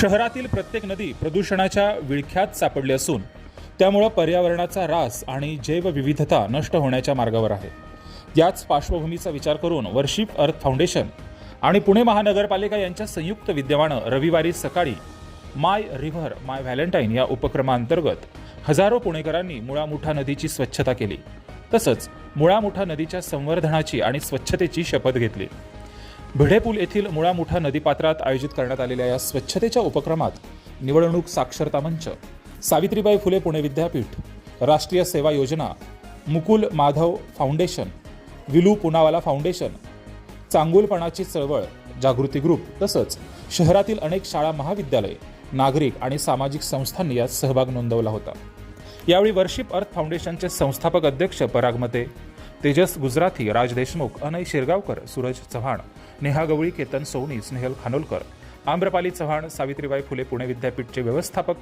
शहरातील प्रत्येक नदी प्रदूषणाच्या विळख्यात सापडली असून त्यामुळं पर्यावरणाचा ऱ्हास आणि जैवविविधता नष्ट होण्याच्या मार्गावर आहे. याच पार्श्वभूमीचा विचार करून वर्शिप अर्थ फाउंडेशन आणि पुणे महानगरपालिका यांच्या संयुक्त विद्यमानं रविवारी सकाळी माय रिव्हर माय व्हॅलेंटाईन या उपक्रमांतर्गत हजारो पुणेकरांनी मुळामुठा नदीची स्वच्छता केली. तसंच मुळामुठा नदीच्या संवर्धनाची आणि स्वच्छतेची शपथ घेतली. भिडेपूल येथील मुळामुठा नदीपात्रात आयोजित करण्यात आलेल्या या स्वच्छतेच्या उपक्रमात निवडणूक साक्षरता मंच सावित्रीबाई फुले पुणे विद्यापीठ राष्ट्रीय सेवा योजना मुकुल माधव फाउंडेशन विलू पुनावाला फाउंडेशन चांगुलपणाची चळवळ जागृती ग्रुप तसंच शहरातील अनेक शाळा महाविद्यालय नागरिक आणि सामाजिक संस्थांनी यात सहभाग नोंदवला होता. यावेळी वर्शिप अर्थ फाउंडेशनचे संस्थापक अध्यक्ष पराग मते तेजस गुजराती राज देशमुख अनय शिरगावकर सूरज चव्हाण नेहा गवळी केतन सोनी स्नेहल खानोलकर आम्रपाली चव्हाण सावित्रीबाई फुले पुणे विद्यापीठचे व्यवस्थापक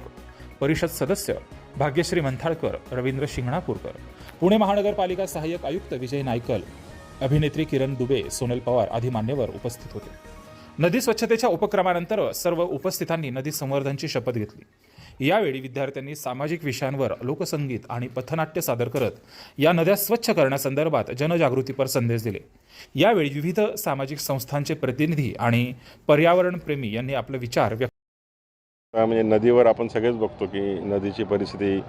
परिषद सदस्य भाग्यश्री मंथाळकर रवींद्र शिंगणापूरकर. पुणे महानगरपालिका सहाय्यक आयुक्त विजय नायकल अभिनेत्री किरण दुबे सोनल पवार आदी मान्यवर उपस्थित होते. नदी स्वच्छतेच्या उपक्रमानंतर सर्व उपस्थितांनी नदी संवर्धनची शपथ घेतली. यावेळी विद्यार्थ्यांनी सामाजिक विषयांवर लोकसंगीत आणि पथनाट्य सादर करत या नद्या स्वच्छ करण्यासंदर्भात जनजागृतीपर संदेश दिले. यावेळी विविध सामाजिक संस्थांचे प्रतिनिधी आणि पर्यावरणप्रेमी यांनी आपले विचार व्यक्त म्हणजे नदीवर आपण सगळेच बघतो की नदीची परिस्थिती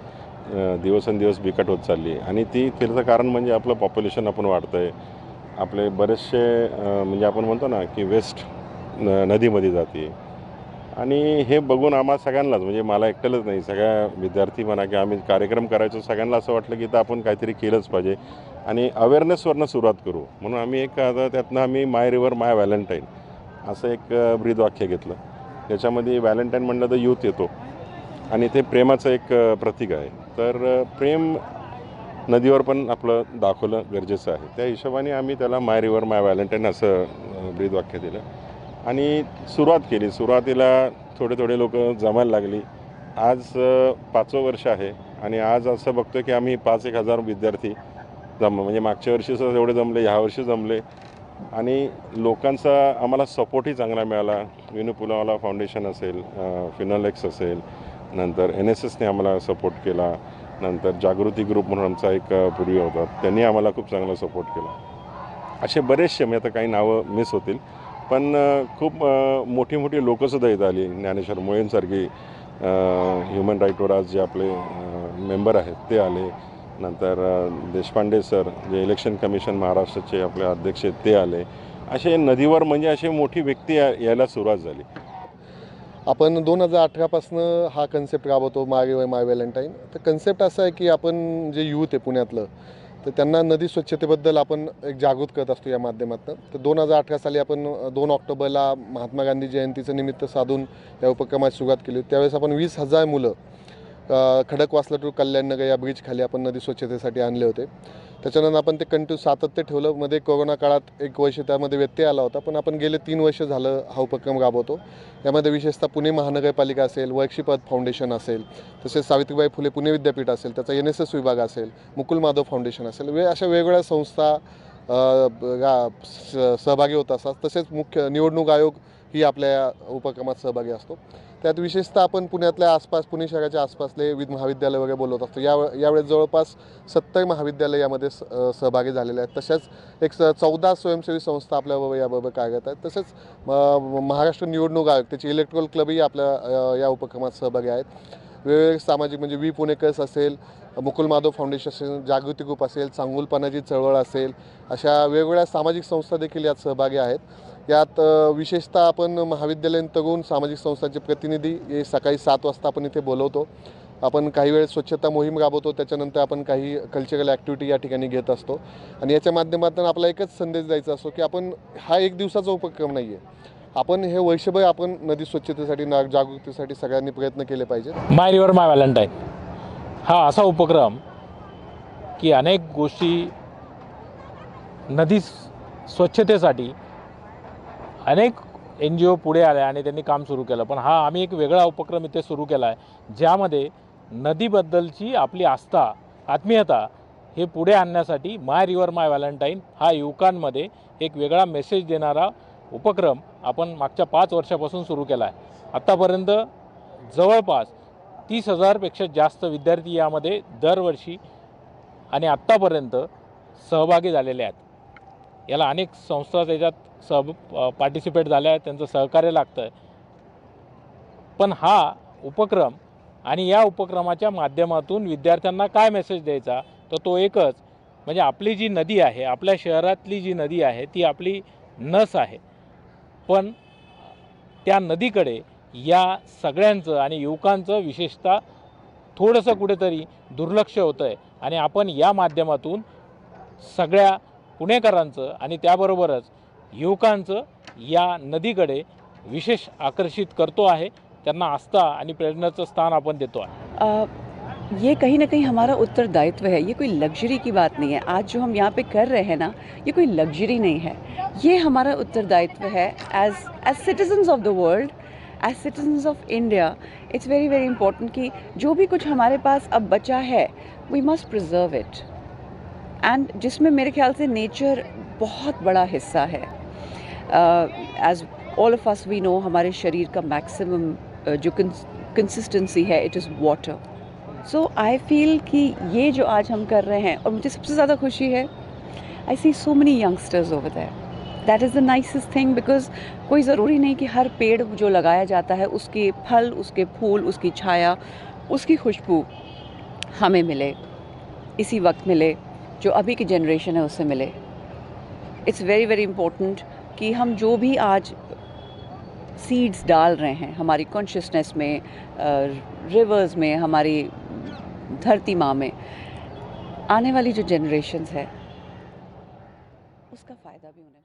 दिवसेंदिवस बिकट होत चालली आहे. आणि ती त्याचं कारण म्हणजे आपलं पॉप्युलेशन आपण वाढतं आहे आपले बरेचसे म्हणजे आपण म्हणतो ना की वेस्ट न नदीमध्ये जाते. आणि हे बघून आम्हा सगळ्यांनाच म्हणजे मला एकट्यालाच नाही सगळ्या विद्यार्थी म्हणा की आम्ही कार्यक्रम करायचो सगळ्यांना असं वाटलं की तर आपण काहीतरी केलंच पाहिजे. आणि अवेअरनेसवरनं सुरुवात करू. म्हणून आम्ही एक आता त्यातनं आम्ही माय रिव्हर माय व्हॅलेंटाईन असं एक ब्रीद वाक्य घेतलं. त्याच्यामध्ये व्हॅलेंटाईन म्हणलं तर यूथ येतो. आणि ते प्रेमाचं एक प्रतीक आहे. तर प्रेम नदीवर पण आपलं दाखवलं गरजेचं आहे. त्या हिशोबाने आम्ही त्याला माय रिव्हर माय व्हॅलेंटाईन असं ब्रीदवाक्य ब्रीद वाक्य दिलं. आणि सुरुवात केली. सुरुवातीला थोडे थोडे लोक जमायला लागली. आज पाचवं वर्ष आहे आणि आज असं बघतो की आम्ही पाच एक हजार विद्यार्थी जम म्हणजे मागच्या वर्षी सुद्धा एवढे जमले ह्या वर्षी जमले. आणि लोकांचा आम्हाला सपोर्टही चांगला मिळाला. विनू पुलावाला फाउंडेशन असेल फिनोलेक्स असेल नंतर एन एस एसने आम्हाला सपोर्ट केला नंतर जागृती ग्रुप म्हणून आमचा एक पूर्वी होता. त्यांनी आम्हाला खूप चांगला सपोर्ट केला. असे बरेचसे मी आता काही नावं मिस होतील. पण खूप मोठी मोठी लोकंसुद्धा इथं आली. ज्ञानेश्वर मुळेंसारखी ह्युमन राईटवर आज जे आपले मेंबर आहेत ते आले. नंतर देशपांडे सर जे इलेक्शन कमिशन महाराष्ट्राचे आपले अध्यक्ष आहेत ते आले. असे नदीवर म्हणजे अशी मोठी व्यक्ती यायला सुरुवात झाली. आपण दोन हजार अठरापासनं हा कन्सेप्ट राबवतो माय माय व्हॅलेंटाईन तर कन्सेप्ट असा आहे की आपण जे यूथ आहे पुण्यातलं तर त्यांना नदी स्वच्छतेबद्दल आपण एक जागृत करत असतो या माध्यमातून. तर दोन हजार अठरा साली आपण दोन ऑक्टोबरला महात्मा गांधी जयंतीचं निमित्त साधून या उपक्रमाची सुरुवात केली. त्यावेळेस आपण वीस हजार मुलं खडकवासला टू कल्याणनगर या ब्रिजखाली आपण नदी स्वच्छतेसाठी आणले होते. त्याच्यानंतर आपण ते कंटिन्यू सातत्य ठेवलं. मध्ये कोरोना काळात एक वर्ष त्यामध्ये व्यत्यय आला होता. पण आपण गेले तीन वर्ष झालं हा उपक्रम राबवतो. यामध्ये विशेषतः पुणे महानगरपालिका असेल वर्कशिप फाउंडेशन असेल तसेच सावित्रीबाई फुले पुणे विद्यापीठ असेल त्याचा एन एस एस विभाग असेल मुकुल माधव फाउंडेशन असेल वे अशा वेगवेगळ्या संस्था स- सहभागी होत असतात. तसेच मुख्य निवडणूक आयोग ही आपल्या या उपक्रमात सहभागी असतो. त्यात विशेषतः आपण पुण्यातल्या आसपास पुणे शहराच्या आसपासले विद महाविद्यालय वगैरे बोलवत असतो. या यावेळेस जवळपास सत्तर महाविद्यालय यामध्ये स- सहभागी झालेले आहेत. तसेच एक स चौदा स्वयंसेवी संस्था आपल्याबरोबर याबरोबर कार्यरत आहेत. तसेच म- महाराष्ट्र निवडणूक आयोग त्याचे इलेक्ट्रॉल क्लबही आपल्या या उपक्रमात सहभागी आहेत. वेगवेगळे सामाजिक म्हणजे वी पुणेकर्स असेल मुकुल माधव फाउंडेशन असेल जागृती ग्रुप असेल चांगुलपणाची चळवळ असेल अशा वेगवेगळ्या सामाजिक संस्था देखील यात सहभागी आहेत. यात विशेषतः आपण महाविद्यालयीन तगून सामाजिक संस्थांचे प्रतिनिधी हे सकाळी सात वाजता आपण इथे बोलवतो. आपण काही वेळ स्वच्छता मोहीम राबवतो त्याच्यानंतर आपण काही कल्चरल ॲक्टिव्हिटी या ठिकाणी घेत असतो. आणि याच्या माध्यमातून आपला एकच संदेश द्यायचा असतो की आपण हा एक दिवसाचा उपक्रम नाही आहे आपण हे वर्षभर आपण नदी स्वच्छतेसाठी ना जागृतीसाठी सगळ्यांनी प्रयत्न केले पाहिजे माय रिव्हर माय व्हॅलेंटाईन. हा असा उपक्रम की अनेक गोष्टी नदी स्वच्छतेसाठी अनेक एन जी ओ पुढे आले आणि त्यांनी काम सुरू केलं. पण हा आम्ही एक वेगळा उपक्रम इथे सुरू केला आहे ज्यामध्ये नदीबद्दलची आपली आस्था आत्मीयता हे पुढे आणण्यासाठी माय रिव्हर माय व्हॅलेंटाईन हा युवकांमध्ये एक वेगळा मेसेज देणारा उपक्रम आपण मागच्या पाच वर्षापासून सुरू केला आहे आत्तापर्यंत जवळपास तीस हजारपेक्षा जास्त विद्यार्थी यामध्ये दरवर्षी आणि आत्तापर्यंत सहभागी झालेले आहेत. याला अनेक संस्था त्याच्यात सह पार्टिसिपेट झाल्या आहेत त्यांचं सहकार्य लागतं आहे पण हा उपक्रम आणि या उपक्रमाच्या माध्यमातून विद्यार्थ्यांना काय मेसेज द्यायचा? तर तो एकच म्हणजे आपली जी नदी आहे आपल्या शहरातली जी नदी आहे ती आपली नस आहे. पण त्या नदीकडे या सगळ्यांचं आणि युवकांचं विशेषतः थोडंसं कुठेतरी दुर्लक्ष होतं आहे आणि आपण या माध्यमातून सगळ्या पुणेकरांचं आणि त्याबरोबरच युवकांचं या नदीकडे विशेष आकर्षित करतो आहे. त्यांना आस्था आणि प्रेरणाचं स्थान आपण देतो आहे. ये कहीं ना कहीं हमारा उत्तरदायित्व है. ये कोई लग्जरी की बात नहीं है. आज जो हम यहाँ पे कर रहे हैं ना ये कोई लग्जरी नहीं है. ये हमारा उत्तरदायित्व है. As as citizens of the world as citizens of India it's very very important कि जो भी कुछ हमारे पास अब बचा है we must preserve it and जिसमें मेरे ख्याल से नेचर बहुत बड़ा हिस्सा है। As all of us we know हमारे शरीर का मैक्सिमम जो कंसिस्टेंसी है it is water so I feel कि ये जो आज हम कर रहे हैं, और मुझे सबसे ज़्यादा खुशी है I see so many youngsters over that that is the nicest thing because कोई ज़रूरी नहीं कि हर पेड़ जो लगाया जाता है, उसके फल, उसके फूल, उसकी छाया, उसकी खुशबू हमें मिले, इसी वक्त मिले। जो अभी की जनरेशन है उससे मिले। इट्स वेरी वेरी इम्पोर्टेंट कि हम जो भी आज सीड्स डाल रहे हैं, हमारी कॉन्शियसनेस में रिवर्स में, हमारी धरती माँ में, आने वाली जो जनरेशन है, उसका फ़ायदा भी उन्हें